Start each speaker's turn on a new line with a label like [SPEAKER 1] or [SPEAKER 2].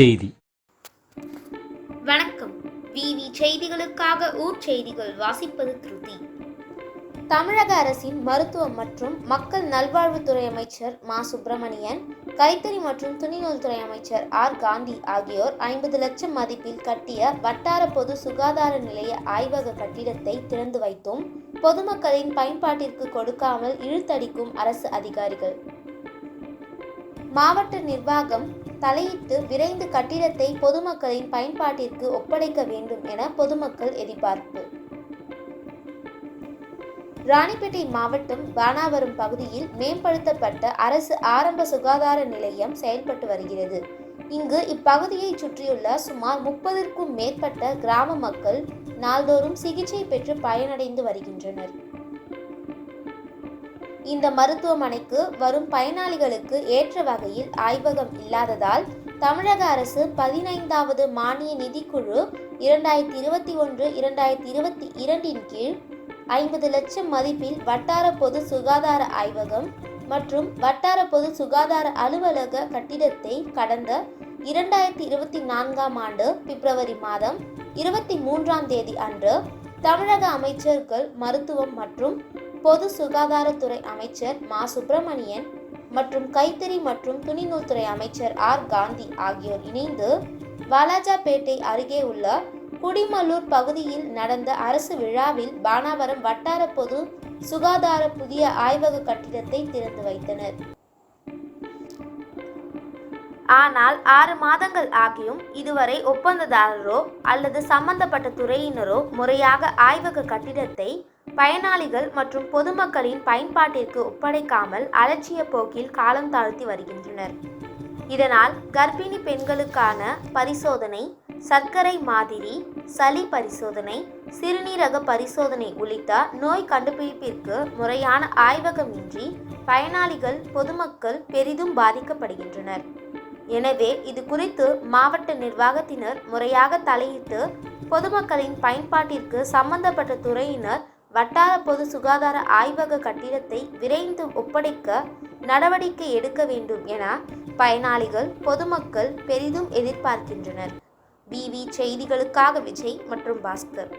[SPEAKER 1] செய்தி.
[SPEAKER 2] வணக்கம். விவி செய்திகளுக்காக ஊர் செய்திகள் வாசிப்பது திருதி. தமிழக அரசின் மருத்துவம் மற்றும் மக்கள் நல்வாழ்வுத்துறை அமைச்சர் மா. சுப்பிரமணியன் கைத்தறி மற்றும் துணிநூல்துறை அமைச்சர் ஆர். காந்தி ஆகியோர் ஐம்பது லட்சம் மதிப்பில் கட்டிய வட்டார பொது சுகாதார நிலைய ஆய்வக கட்டிடத்தை திறந்து வைத்தும் பொதுமக்களின் பயன்பாட்டிற்கு கொடுக்காமல் இழுத்தடிக்கும் அரசு அதிகாரிகள். மாவட்ட நிர்வாகம் தலையிட்டு விரைந்து கட்டிடத்தை பொதுமக்களின் பயன்பாட்டிற்கு ஒப்படைக்க வேண்டும் என பொதுமக்கள் எதிர்பார்ப்பு. ராணிப்பேட்டை மாவட்டம் பானாவரம் பகுதியில் மேம்படுத்தப்பட்ட அரசு ஆரம்ப சுகாதார நிலையம் செயல்பட்டு வருகிறது. இங்கு இப்பகுதியை சுற்றியுள்ள சுமார் முப்பதற்கும் மேற்பட்ட கிராம மக்கள் நாள்தோறும் சிகிச்சை பெற்று பயனடைந்து வருகின்றனர். இந்த மருத்துவமனைக்கு வரும் பயனாளிகளுக்கு ஏற்ற வகையில் ஆய்வகம் இல்லாததால் தமிழக அரசு பதினைந்தாவது மானிய நிதிக்குழு இரண்டாயிரத்தி இருபத்தி ஒன்று இரண்டாயிரத்தி இருபத்தி இரண்டின் கீழ் ஐம்பது லட்சம் மதிப்பில் வட்டார பொது சுகாதார ஆய்வகம் மற்றும் வட்டார பொது சுகாதார அலுவலக கட்டிடத்தை கடந்த இரண்டாயிரத்தி இருபத்தி நான்காம் ஆண்டு பிப்ரவரி மாதம் இருபத்தி மூன்றாம் தேதி அன்று தமிழக அமைச்சர்கள் மருத்துவம் மற்றும் பொது சுகாதாரத்துறை அமைச்சர் மா. சுப்பிரமணியன் மற்றும் கைத்தறி மற்றும் துணிநூல்துறை அமைச்சர் ஆர். காந்தி ஆகியோர் இணைந்து வாலாஜாபேட்டை அருகே உள்ள குடிமல்லூர் பகுதியில் நடந்த அரசு விழாவில் பானாவரம் வட்டார பொது சுகாதார புதிய ஆய்வக கட்டிடத்தை திறந்து வைத்தனர். ஆனால் ஆறு மாதங்கள் ஆகியும் இதுவரை ஒப்பந்ததாரரோ அல்லது சம்பந்தப்பட்ட துறையினரோ முறையாக ஆய்வக கட்டிடத்தை பயனாளிகள் மற்றும் பொதுமக்களின் பயன்பாட்டிற்கு ஒப்படைக்காமல் அலட்சிய போக்கில் காலம் தாழ்த்தி வருகின்றனர். இதனால் கர்ப்பிணி பெண்களுக்கான பரிசோதனை சர்க்கரை மாதிரி சளி பரிசோதனை சிறுநீரக பரிசோதனை உள்ளிட்ட நோய் கண்டுபிடிப்பிற்கு முறையான ஆய்வகமின்றி பயனாளிகள் பொதுமக்கள் பெரிதும் பாதிக்கப்படுகின்றனர். எனவே இது குறித்து மாவட்ட நிர்வாகத்தினர் முறையாக தலையிட்டு பொதுமக்களின் பயன்பாட்டிற்கு சம்பந்தப்பட்ட துறையினர் வட்டார பொது சுகாதார ஆய்வக கட்டிடத்தை விரைந்து ஒப்படைக்க நடவடிக்கை எடுக்க வேண்டும் என பயனாளிகள் பொதுமக்கள் பெரிதும் எதிர்பார்க்கின்றனர். பிவி செய்திகளுக்காக விஜய் மற்றும் பாஸ்கர்.